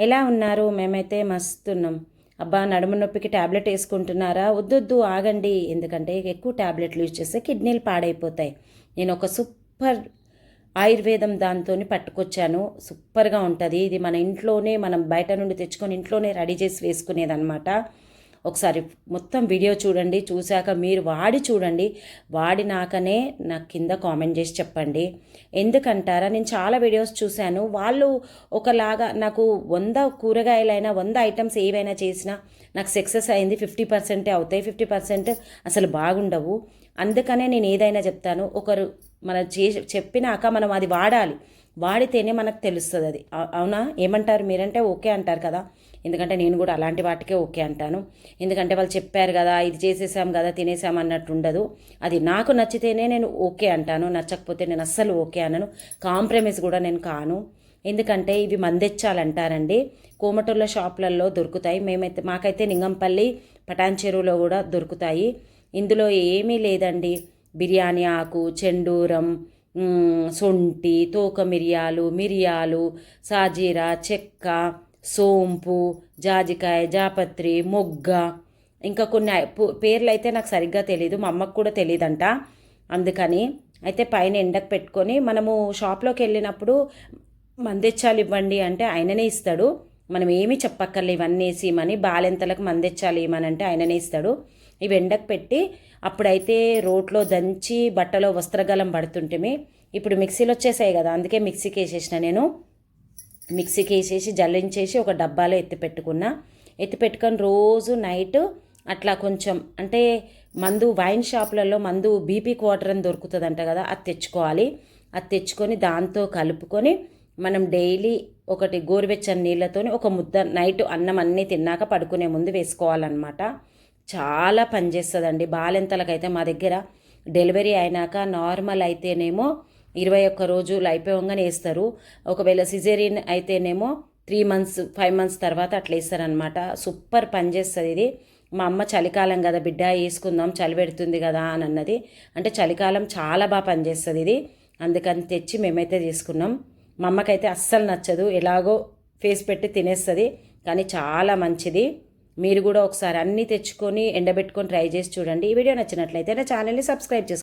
ఎలా ఉన్నారు? మేమైతే మస్తున్నాం. అబ్బా నడుము నొప్పికి ట్యాబ్లెట్ వేసుకుంటున్నారా? వద్దొద్దు ఆగండి. ఎందుకంటే ఎక్కువ ట్యాబ్లెట్లు యూజ్ చేస్తే కిడ్నీలు పాడైపోతాయి. నేను ఒక సూపర్ ఆయుర్వేదం దాంతో పట్టుకొచ్చాను. సూపర్గా ఉంటుంది. ఇది మన ఇంట్లోనే మనం బయట నుండి తెచ్చుకొని ఇంట్లోనే రెడీ చేసి వేసుకునేది అనమాట ఒకసారి మొత్తం వీడియో చూడండి. చూశాక మీరు వాడి చూడండి. వాడినాకనే నాకు కింద కామెంట్ చేసి చెప్పండి. ఎందుకంటారా? నేను చాలా వీడియోస్ చూశాను. వాళ్ళు ఒకలాగా నాకు వంద కూరగాయలైనా వంద ఐటమ్స్ ఏవైనా చేసినా నాకు సక్సెస్ అయింది. ఫిఫ్టీ పర్సెంటే అవుతాయి. ఫిఫ్టీ పర్సెంట్ అసలు బాగుండవు. అందుకనే నేను ఏదైనా చెప్తాను. ఒకరు మనం చే చెప్పినాక మనం అది వాడాలి. వాడితేనే మనకు తెలుస్తుంది అది. అవునా? ఏమంటారు మీరంటే ఓకే అంటారు కదా. ఎందుకంటే నేను కూడా అలాంటి వాటికే ఓకే అంటాను. ఎందుకంటే వాళ్ళు చెప్పారు కదా ఇది చేసేసాం కదా తినేసాం అన్నట్టు ఉండదు అది నాకు నచ్చితేనే నేను ఓకే అంటాను. నచ్చకపోతే నేను అస్సలు ఓకే అనను. కాంప్రమైజ్ కూడా నేను కాను. ఎందుకంటే ఇవి మందెచ్చాలంటారండి. కోమటూర్ల షాపులలో దొరుకుతాయి. మేమైతే మాకైతే నింగంపల్లి పటాన్ చెరువులో కూడా దొరుకుతాయి. ఇందులో ఏమీ లేదండి. బిర్యానీ ఆకు చెండూరం శొంఠి తోక మిరియాలు మిరియాలు సాజీరా చెక్క సోంపు జాజికాయ జాపత్రి మొగ్గ. ఇంకా కొన్ని పేర్లు అయితే నాకు సరిగ్గా తెలియదు మా అమ్మకు కూడా తెలియదంట అందుకని అయితే పైన ఎండకు పెట్టుకొని మనము షాప్లోకి వెళ్ళినప్పుడు మందెచ్చాలు ఇవ్వండి అంటే ఆయననే ఇస్తాడు. మనం ఏమీ చెప్పక్కర్లే ఇవన్నీ వేసి ఇమని బాలెంతలకు మందెచ్చాలి ఇమని అంటే ఆయననే ఇస్తాడు. ఇవి ఎండకు పెట్టి అప్పుడైతే రోట్లో దంచి బట్టలో వస్త్రగలం పడుతుంటిమి ఇప్పుడు మిక్సీలు వచ్చేసాయి కదా అందుకే మిక్సీకి వేసేసిన నేను. మిక్సీకి వేసేసి జల్లించేసి ఒక డబ్బాలో ఎత్తి పెట్టుకున్నా. ఎత్తి పెట్టుకొని రోజు నైట్ అట్లా కొంచెం అంటే మందు వైన్ షాపులలో మందు బీపీ క్వార్టర్ అని దొరుకుతుందంట కదా అది తెచ్చుకోవాలి. అది తెచ్చుకొని దాంతో కలుపుకొని మనం డైలీ ఒకటి గోరువెచ్చని నీళ్ళతో ఒక ముద్ద నైట్ అన్నం అన్నీ తిన్నాక పడుకునే ముందు వేసుకోవాలన్నమాట. చాలా పనిచేస్తుందండి బాలెంతలకైతే మా దగ్గర డెలివరీ అయినాక నార్మల్ అయితేనేమో ఇరవై ఒక్క రోజులు అయిపోయంగానే వేస్తారు. ఒకవేళ సిజేరియన్ అయితేనేమో త్రీ మంత్స్ ఫైవ్ మంత్స్ తర్వాత అట్లా వేస్తారనమాట సూపర్ పనిచేస్తుంది ఇది. మా అమ్మ చలికాలం కదా బిడ్డ వేసుకుందాం చలి పెడుతుంది కదా అని అన్నది. అంటే చలికాలం చాలా బాగా పనిచేస్తుంది ఇది. అందుకని తెచ్చి మేమైతే తీసుకున్నాం. మా అమ్మకైతే అస్సలు నచ్చదు. ఎలాగో ఫేస్ పెట్టి తినేస్తుంది. కానీ చాలా మంచిది. మీరు కూడా ఒకసారి అన్నీ తెచ్చుకొని ఎండబెట్టుకొని ట్రై చేసి చూడండి. ఈ వీడియో నచ్చినట్లయితే నా ఛానల్ని సబ్స్క్రైబ్ చేసుకోండి.